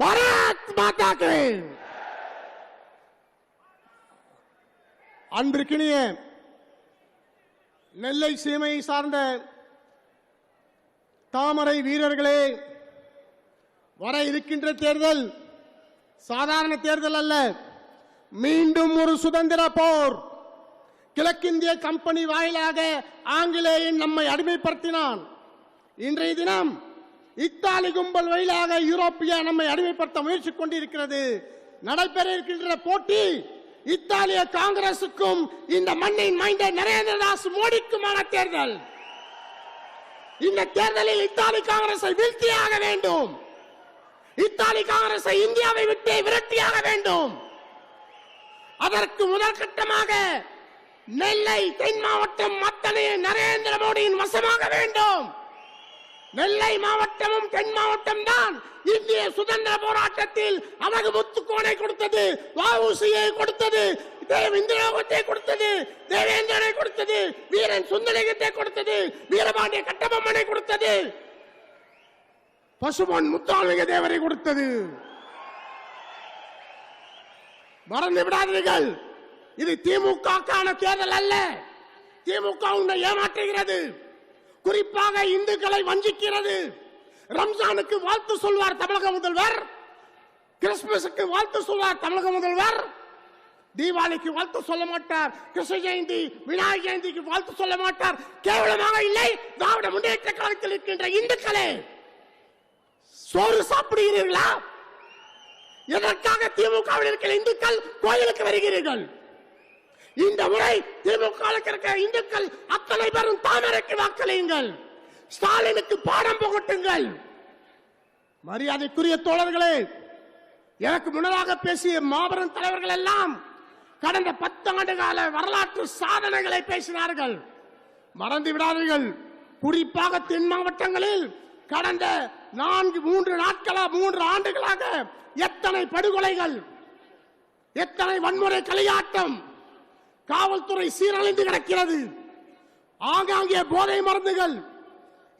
பாரத் மாதாக்கு அன்பிற்கினிய நெல்லை சீமையை சார்ந்த தாமரை வீரர்களே வர இருக்கின்ற தேர்தல் சாதாரண தேர்தல் அல்ல. மீண்டும் ஒரு சுதந்திர போர். கிழக்கிந்திய கம்பெனி வாயிலாக ஆங்கிலேயன் நம்மை அடிமைப்படுத்தினான். இன்றைய தினம் இத்தாலி கும்பல் வழியாக யூரோப்பியா நம்மை அடிமைப்படுத்த முயற்சி கொண்டிருக்கிறது நடைபெற இருக்கின்ற போட்டி இத்தாலிய காங்கிரசுக்கும் இந்த மண்ணின் மைந்த நரேந்திரதாஸ் மோடிக்குமான தேர்தல். இந்த தேர்தலில் இத்தாலி காங்கிரஸை வீழ்த்தியாக வேண்டும். இத்தாலி காங்கிரஸை இந்தியாவை விட்டு விரட்டியாக வேண்டும். அதற்கு முதல் கட்டமாக நெல்லை தென் மாவட்டம் அத்தனை நரேந்திர மோடியின் வசமாக வேண்டும். நெல்லை மாவட்டமும் தென் மாவட்டம் தான் இந்திய சுதந்திர போராட்டத்தில் அழகு முத்துக்கோனை கொடுத்தது வாவுசியை கொடுத்தது தேவ இந்திரலோகத்தை கொடுத்தது தேவேந்திரனை கொடுத்தது வீரன் சுந்தரலிங்கத்தை கொடுத்தது வீரபாண்டிய கட்டபொம்மனை கொடுத்தது. பசுமன் முத்தாளிக தேவரை கொடுத்தது. மறந்து விடாதீர்கள். இது திமுகக்கான தேர்தல் அல்ல. திமுக உன்னை ஏமாற்றுகிறது. குறிப்பாக இந்துக்களை வஞ்சிக்கிறது. ரம்ஜானுக்கு வாழ்த்து சொல்வார் தமிழக முதல்வர். கிறிஸ்துமஸுக்கு வாழ்த்து சொல்வார் தமிழக முதல்வர். தீபாவளிக்கு வாழ்த்து சொல்ல மாட்டார். கிருஷ்ண ஜெயந்தி விநாயகர் ஜெயந்திக்கு வாழ்த்து சொல்ல மாட்டார். கேவலமாக இல்லை. திராவிட முன்னேற்ற காலத்தில் இருக்கின்ற இந்துக்களே சோறு சாப்பிடுகிறீர்களா? எதற்காக திமுகவில் இருக்கிற இந்துக்கள் கோயிலுக்கு வருகிறீர்கள்? இந்த முறை திமுக இருக்கிற இந்துக்கள் அத்தனை பேரும் தாமரைக்கு வாக்களியுங்கள். ஸ்டாலினுக்கு பாடம் புகட்டுங்கள். மரியாதைக்குரிய தோழர்களே எனக்கு முன்னதாக பேசிய மாபெரும் தலைவர்கள் எல்லாம் கடந்த பத்து ஆண்டு கால வரலாற்று சாதனைகளை பேசினார்கள். மறந்து விடாதீர்கள். குறிப்பாக தென் மாவட்டங்களில் கடந்த நான்கு மூன்று நாட்களா மூன்று ஆண்டுகளாக எத்தனை படுகொலைகள் எத்தனை வன்முறை களியாட்டம் காவல்துறை சீரழிந்து கிடக்கிறது. ஆங்காங்கே போதை மருந்துகள்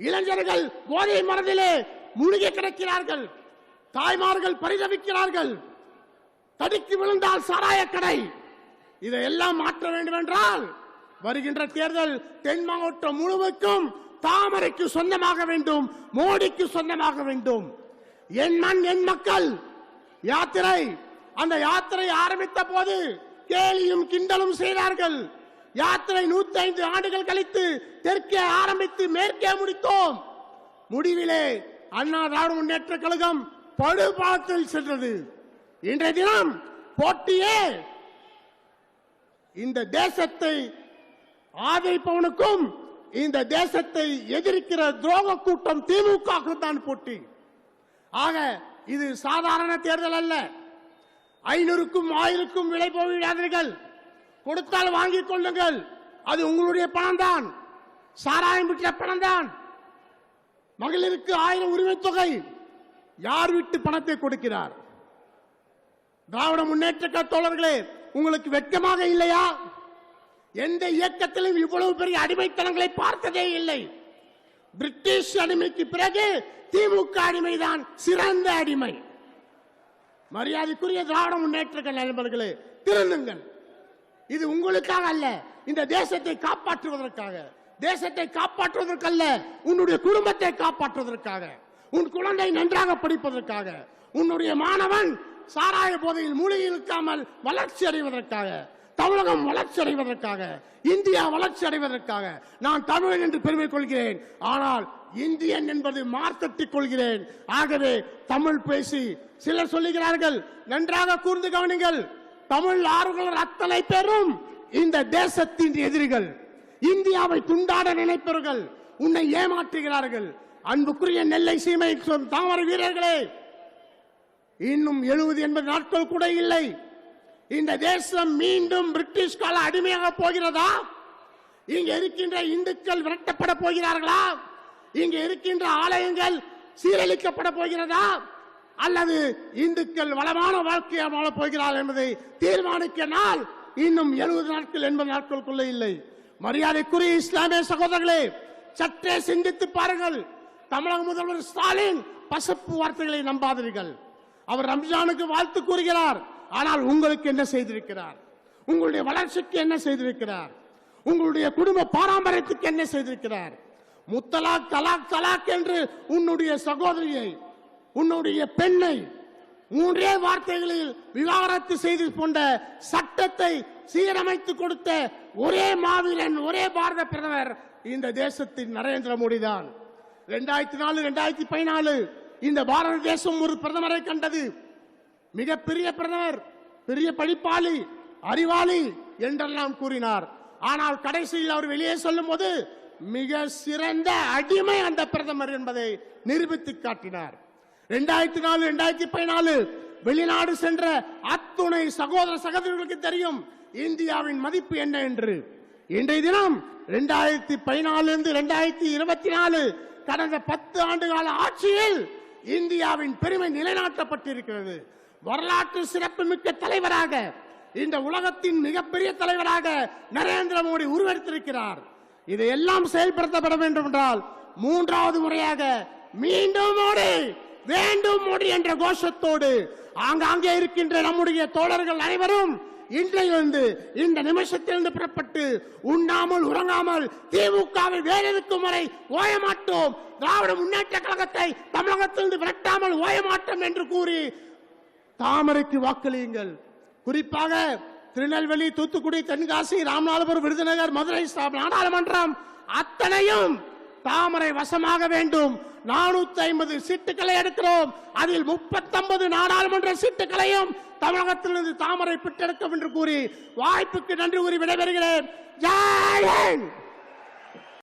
இளைஞர்கள் போதை மருந்திலே மூழ்கி கிடக்கிறார்கள் தாய்மார்கள் பரிதவிக்கிறார்கள் தடுக்கி விழுந்தால் சாராய கடை. இதையெல்லாம் மாற்ற வேண்டும் என்றால் வருகின்ற தேர்தல் தென் மாவட்டம் முழுவதுக்கும் தாமரைக்கு சொந்தமாக வேண்டும் மோடிக்கு சொந்தமாக வேண்டும். என் மண் என் மக்கள் யாத்திரை அந்த யாத்திரை ஆரம்பித்த போது கேலியும் கிண்டலும் செய்தார்கள். யாத்திரை நூத்தி ஐந்து ஆண்டுகள் கழித்து தெற்கே ஆரம்பித்து மேற்கே முடித்தோம். முடிவிலே அண்ணா திராவிட முன்னேற்ற கழகம் படுபாத்தில் சென்றது. இன்றைய தினம் போட்டியே இந்த தேசத்தை ஆதரிப்பவனுக்கும் இந்த தேசத்தை எதிர்க்கிற துரோக கூட்டம் திமுக தான் போட்டி. ஆக இது சாதாரண தேர்தல் அல்ல. ஐநூறுக்கும் ஆயிரக்கும் விலை போய்விடாதீர்கள் கொடுத்தால் வாங்கிக் கொள்ளுங்கள். அது உங்களுடைய பணம் தான் சாராயம் விட்ட பணம் தான் மகளிருக்கு ஆயிரம் உரிமை தொகை. யார் விட்டு பணத்தை கொடுக்கிறார்? திராவிட முன்னேற்ற தோழர்களே உங்களுக்கு வெட்கமாக இல்லையா? எந்த இயக்கத்திலும் இவ்வளவு பெரிய அடிமைத்தனங்களை பார்த்ததே இல்லை. பிரிட்டிஷ் அடிமைக்கு பிறகு திமுக அடிமைதான் சிறந்த அடிமை. மரியாதைக்குரிய திராவிட முன்னேற்ற நண்பர்களே திருந்துங்கள். இது உங்களுக்காக அல்ல இந்த தேசத்தை காப்பாற்றுவதற்காக. தேசத்தை காப்பாற்றுவதற்கல்ல உன்னுடைய குடும்பத்தை காப்பாற்றுவதற்காக. உன் குழந்தை நன்றாக படிப்பதற்காக. உன்னுடைய மாணவன் சாராய போதையில் மூலையில் இருக்காமல் வளர்ச்சி அடைவதற்காக. தமிழகம் வளர்ச்சி அடைவதற்காக இந்தியா வளர்ச்சி அடைவதற்காக நான் தமிழன் என்று பெருமை கொள்கிறேன். ஆனால் இந்தியன் என்பது மார்த்தட்டிக் கொள்கிறேன். ஆகவே தமிழ் பேசி சிலர் சொல்லுகிறார்கள் நன்றாக கூர்ந்து கவனிங்கள். தமிழ் ஆர்வலர் அத்தனை பேரும் இந்த தேசத்தின் எதிரிகள். இந்தியாவை துண்டாட நினைப்பவர்கள் உன்னை ஏமாற்றுகிறார்கள். அன்புக்குரிய நெல்லை சீமை சொ- தாமரை வீரர்களே இன்னும் எழுபது எண்பது நாட்கள் கூட இல்லை. இந்த தேசம் மீண்டும் பிரிட்டிஷ் கால அடிமையாக போகிறதா? இங்க இருக்கின்ற இந்துக்கள் விரட்டப்பட போகிறார்களா? இங்க இருக்கின்ற ஆலயங்கள் சீரழிக்கப்பட போகிறதா? அல்லது இந்துக்கள் வளமான வாழ்க்கையை வாழப் போகிறார் என்பதை தீர்மானிக்க நாள் இன்னும் எழுபது நாட்கள் எண்பது நாட்களுக்குள்ள இல்லை. மரியாதைக்குரிய இஸ்லாமிய சகோதரர்களே சற்றே சிந்தித்து பாருங்கள். தமிழக முதல்வர் ஸ்டாலின் பசப்பு வார்த்தைகளை நம்பாதீர்கள். அவர் ரம்ஜானுக்கு வாழ்த்து கூறுகிறார். ஆனால் உங்களுக்கு என்ன செய்திருக்கிறார்? உங்களுடைய வளர்ச்சிக்கு என்ன செய்திருக்கிறார்? உங்களுடைய குடும்ப பாரம்பரியத்துக்கு என்ன செய்திருக்கிறார்? முத்தலாக் தலாக் தலாக் என்று உன்னுடைய சகோதரியை உன்னுடைய பெண்ணை மூன்றே வார்த்தைகளில் விவாகரத்து செய்து கொண்ட சட்டத்தை சீரமைத்து கொடுத்த ஒரே மாவீரன் ஒரே பாரத பிரதமர் இந்த தேசத்தின் நரேந்திர மோடி தான். இரண்டாயிரத்தி நாலு இரண்டாயிரத்தி பதினாலு இந்த பாரத தேசம் ஒரு பிரதமரை கண்டது. மிகப்பெரிய பிரதமர் பெரிய படிப்பாளி அறிவாளி என்றெல்லாம் கூறினார். ஆனால் கடைசியில் அவர் வெளியே சொல்லும் போது மிக சிறந்த அடிமை அந்த பிரதமர் என்பதை நிரூபித்து காட்டினார். இரண்டாயிரத்தி நாலு இரண்டாயிரத்தி பதினாலு வெளிநாடு சென்ற அத்துணை சகோதர சகோதரிகளுக்கு தெரியும் இந்தியாவின் மதிப்பு என்ன என்று. இன்றைய தினம் இரண்டாயிரத்தி பதினாலு இருந்து இரண்டாயிரத்தி இருபத்தி நாலு கடந்த பத்து ஆண்டு கால ஆட்சியில் இந்தியாவின் பெருமை நிலைநாட்டப்பட்டிருக்கிறது. வரலாற்று சிறப்புமிக்க தலைவராக இந்த உலகத்தின் மிகப்பெரிய தலைவராக நரேந்திர மோடி உருவெடுத்திருக்கிறார். இதையெல்லாம் செயல்படுத்தப்பட வேண்டும் என்றால் மூன்றாவது முறையாக மீண்டும் மோடி வேண்டும் மோடி என்ற கோஷத்தோடு ஆங்காங்கே இருக்கின்ற நம்முடைய தோழர்கள் அனைவரும் இன்றையிலிருந்து இந்த நிமிஷத்திலிருந்து புறப்பட்டு உண்ணாமல் உறங்காமல் திமுகவை வேறிருக்கும் வரை ஓயமாட்டோம் திராவிட முன்னேற்ற கழகத்தை தமிழகத்திலிருந்து விரட்டாமல் ஓயமாட்டோம் என்று கூறி தாமரைக்கு வாக்களியுங்கள். குறிப்பாக திருநெல்வேலி தூத்துக்குடி தென்காசி ராமநாதபுரம் விருதுநகர் மதுரை நாடாளுமன்றம் அத்தனையும் தாமரை வசமாக வேண்டும். நானூத்தி ஐம்பது சீட்டுகளை எடுக்கிறோம். அதில் முப்பத்தொன்பது நாடாளுமன்ற சீட்டுகளையும் தமிழகத்திலிருந்து தாமரை பெற்றெடுக்கும் என்று கூறி வாய்ப்புக்கு நன்றி கூறி விடைபெறுகிறேன். ஜெய்